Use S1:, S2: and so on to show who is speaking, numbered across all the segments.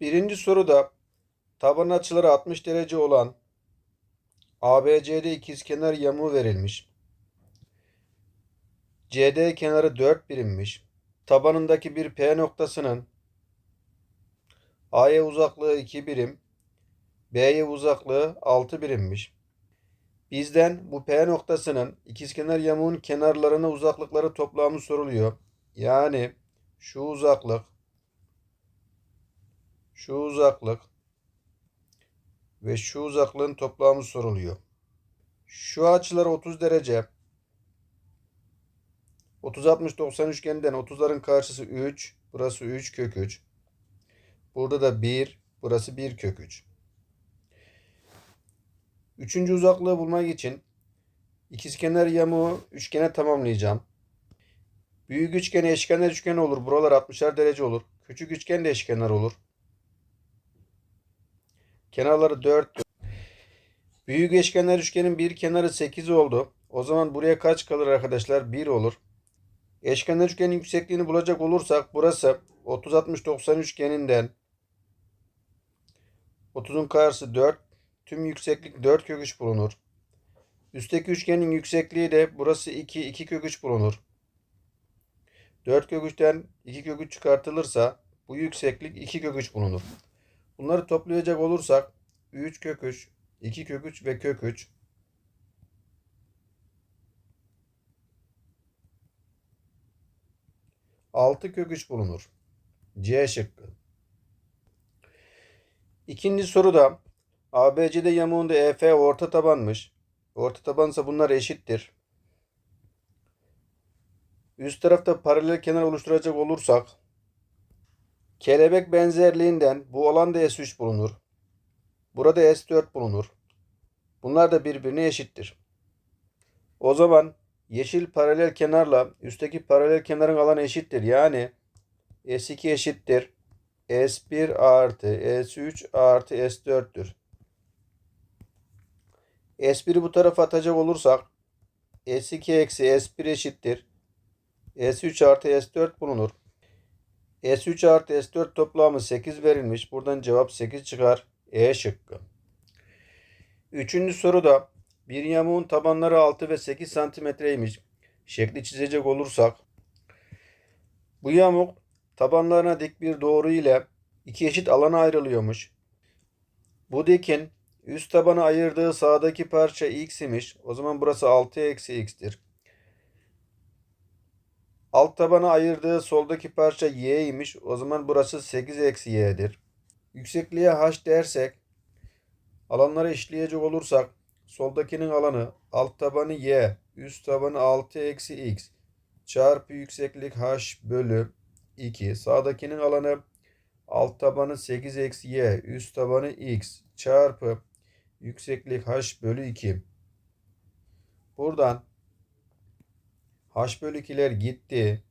S1: Birinci soruda taban açıları 60 derece olan ABCD ikizkenar yamuğu verilmiş. CD kenarı 4 birimmiş. Tabanındaki bir P noktasının A'ya uzaklığı 2 birim, B'ye uzaklığı 6 birimmiş. Bizden bu P noktasının ikizkenar yamuğun kenarlarına uzaklıkları toplamı soruluyor. Yani şu uzaklık, şu uzaklık ve şu uzaklığın toplamı soruluyor. Şu açılar 30 derece. 30 60 90 üçgeninden 30'ların karşısı 3. Burası 3 kök 3. Burada da 1. Burası 1 kök 3. Üçüncü uzaklığı bulmak için ikizkenar yamuğu üçgene tamamlayacağım. Büyük üçgen eşkenar üçgen olur. Buralar 60'ar derece olur. Küçük üçgen de eşkenar olur. Kenarları 4. Büyük eşkenar üçgenin bir kenarı 8 oldu. O zaman buraya kaç kalır arkadaşlar? 1 olur. Eşkenar üçgenin yüksekliğini bulacak olursak burası 30 60 90 üçgeninden 30'un karşısı 4. Tüm yükseklik 4 kök 3 bulunur. Üstteki üçgenin yüksekliği de burası 2 2 kök 3 bulunur. 4 kök 3'ten 2 kök 3 çıkartılırsa bu yükseklik 2 kök 3 bulunur. Bunları toplayacak olursak 3 kök 3, 2 kök 3 ve kök 3 6 kök 3 bulunur. C şıkkı. İkinci soruda ABCD yamuğunda EF orta tabanmış. Orta tabansa bunlar eşittir. Üst tarafta paralel kenar oluşturacak olursak kelebek benzerliğinden bu alanda S3 bulunur. Burada S4 bulunur. Bunlar da birbirine eşittir. O zaman yeşil paralel kenarla üstteki paralel kenarın alanı eşittir. Yani S2 eşittir. S1 artı S3 artı S4'tür. S1'i bu tarafa atacak olursak S2 eksi S1 eşittir. S3 artı S4 bulunur. S3 artı S4 toplamı 8 verilmiş. Buradan cevap 8 çıkar. E şıkkı. Üçüncü soruda bir yamuğun tabanları 6 ve 8 santimetreymiş. Şekli çizecek olursak bu yamuk tabanlarına dik bir doğru ile iki eşit alana ayrılıyormuş. Bu dikin üst tabanı ayırdığı sağdaki parça x imiş. O zaman burası 6 eksi x'tir. Alt tabanı ayırdığı soldaki parça y imiş. O zaman burası 8 eksi y'dir. Yüksekliğe h dersek alanları eşitleyecek olursak soldakinin alanı alt tabanı y üst tabanı 6 eksi x çarpı yükseklik h bölü 2. Sağdakinin alanı alt tabanı 8 eksi y üst tabanı x çarpı yükseklik h bölü 2. Buradan h bölü 2'ler gitti.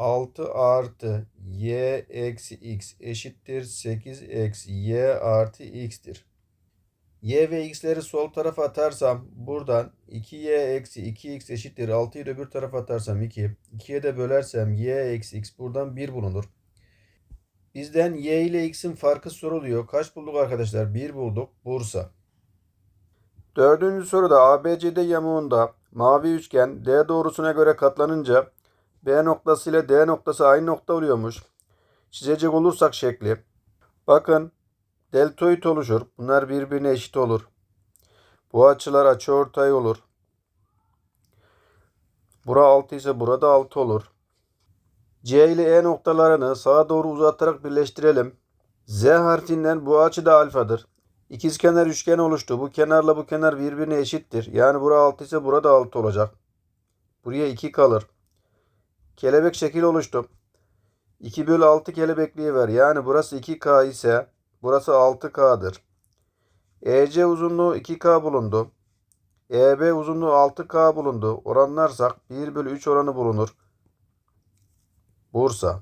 S1: 6 artı y eksi x eşittir 8 eksi y artı x'tir. y ve x'leri sol tarafa atarsam buradan 2y eksi 2x eşittir 6'yı da öbür tarafa atarsam 2. 2'ye de bölersem y eksi x buradan 1 bulunur. Bizden y ile x'in farkı soruluyor. Kaç bulduk arkadaşlar? 1 bulduk. Bursa. Dördüncü soruda ABCD yamuğunda mavi üçgen D doğrusuna göre katlanınca B noktası ile D noktası aynı nokta oluyormuş. Çizecek olursak şekli. Bakın deltoid oluşur. Bunlar birbirine eşit olur. Bu açılar açıortay olur. Bura 6 ise burada 6 olur. C ile E noktalarını sağa doğru uzatarak birleştirelim. Z harfinden bu açı da alfadır. İkizkenar üçgen oluştu. Bu kenarla bu kenar birbirine eşittir. Yani bura 6 ise burada 6 olacak. Buraya 2 kalır. Kelebek şekil oluştu. 2 bölü 6 kelebekliği ver. Yani burası 2K ise burası 6K'dır. EC uzunluğu 2K bulundu. EB uzunluğu 6K bulundu. Oranlarsak 1 bölü 3 oranı bulunur. Bursa.